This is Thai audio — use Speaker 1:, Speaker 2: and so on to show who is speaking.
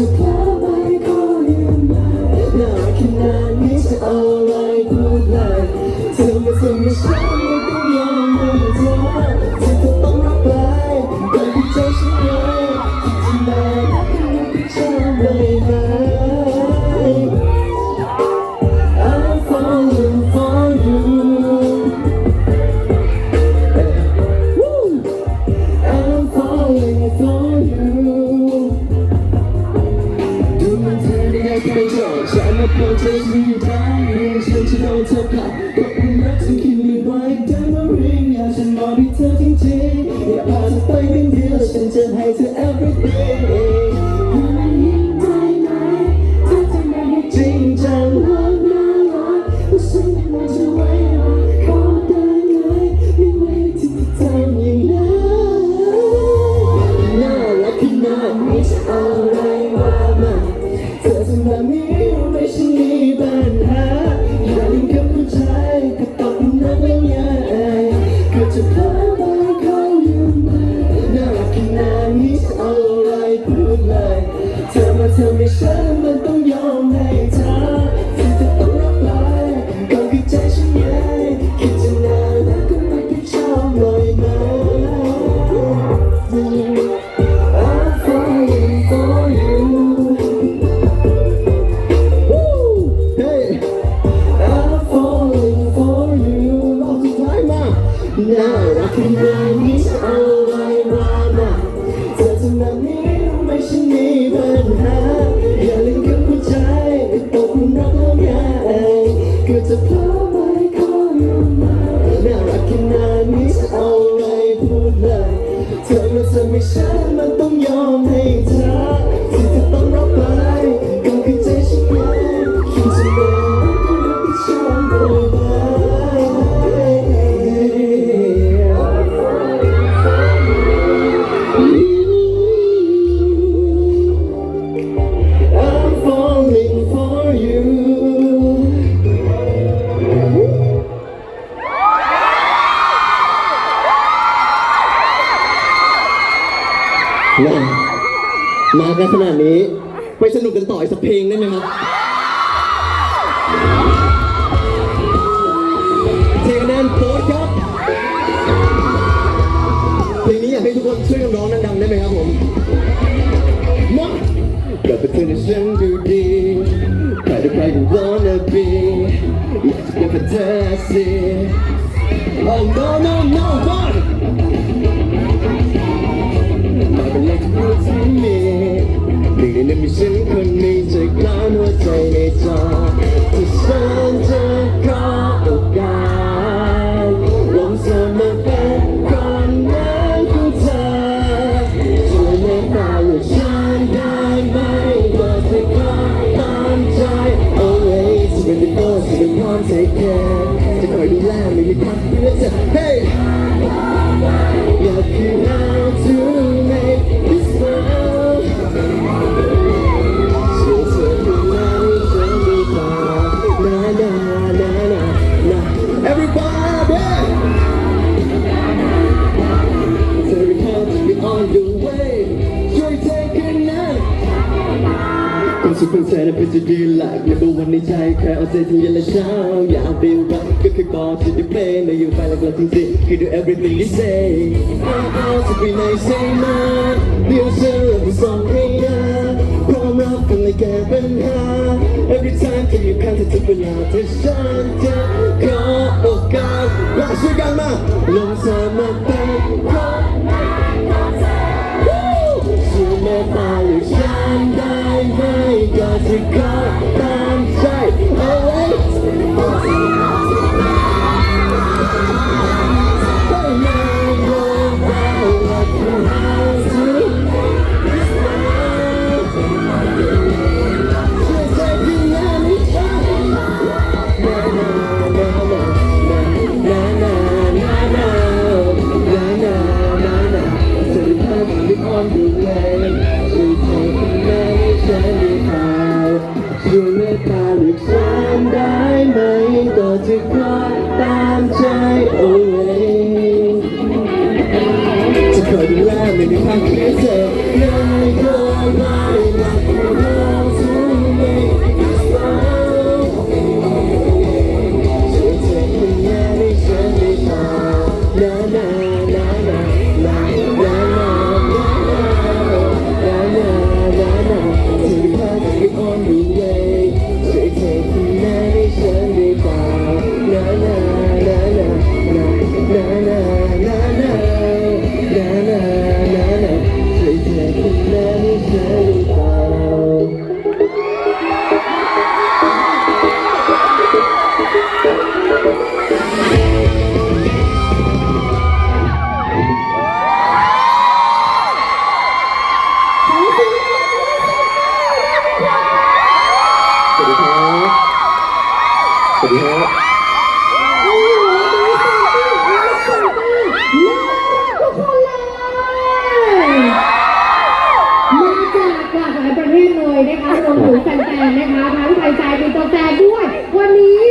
Speaker 1: to come. ฉันโดนเธอกลับก็เป็รักที่คิดไม่ไหวได้มาเรียนอยากฉันมองที่เธอจริงๆอยากพาเธอไปเป็นเดียวฉันจะให้เธอ everything อะไรมามาเธอทำแบบนี้ ทำให้ฉันมันต้องยอมให้เธอที่จะต้องรับไปก็คือใจฉันไงคิดจะน่ารักก็ไม่ไปชอบหน่อยไหม I'm falling for you Woo! Hey, I'm falling for you รอบสุดท้ายมาน่ารักขน เธอมาทำให้ฉันมันต้องยอมให้เธอ ไปสนุกกันต่ออีกสักเพลงได้ไหมครับเทคะแนนโพสครับ เพลงนี้อยากให้ทุกคนช่วยกันร้องดังๆได้ไหมครับผมมากับเป็นเธอในฉันดูดีใครจะใครก็ wanna be อยากจะเป็นแฟนตาซี Oh no no no one นึ่งในนั้นมีฉันคนนี้จะกล้าหัวใจในจอที่ฉันจะขอโอกาสลงสมัครเป็นคนนั้นของเธอช่วยเมตตาลูกฉันได้ไหมก็จะขอตามใจ always จะเป็นที่โตจะเป็นพร้อม take care จะคอยดูแลไม่มีพักเพื่อเธอ hey เป็นจุดยืนหลักในบวันในใจแค่เอาใจที่เย็นละเช้าอยากไปรักก็เคยบอกจะได้เพลงในอยู่ไปหลักๆจริงๆคือ do everything they say เอาจะไปไหน say มาเดี๋ยวฉันเริ่มส่งให้นะพร้อมรับกันเลยแก้ปัญหา every time ที่อยู่ข้างเธอทุกเวลาที่ฉันจะขอโอกาสมาช่วยกันมาลงสมัครเป็นคน Because รวมถึงแฟนๆนะคะทั้งชายใจเป็นตัวแฟนด้วย วั
Speaker 2: นนี้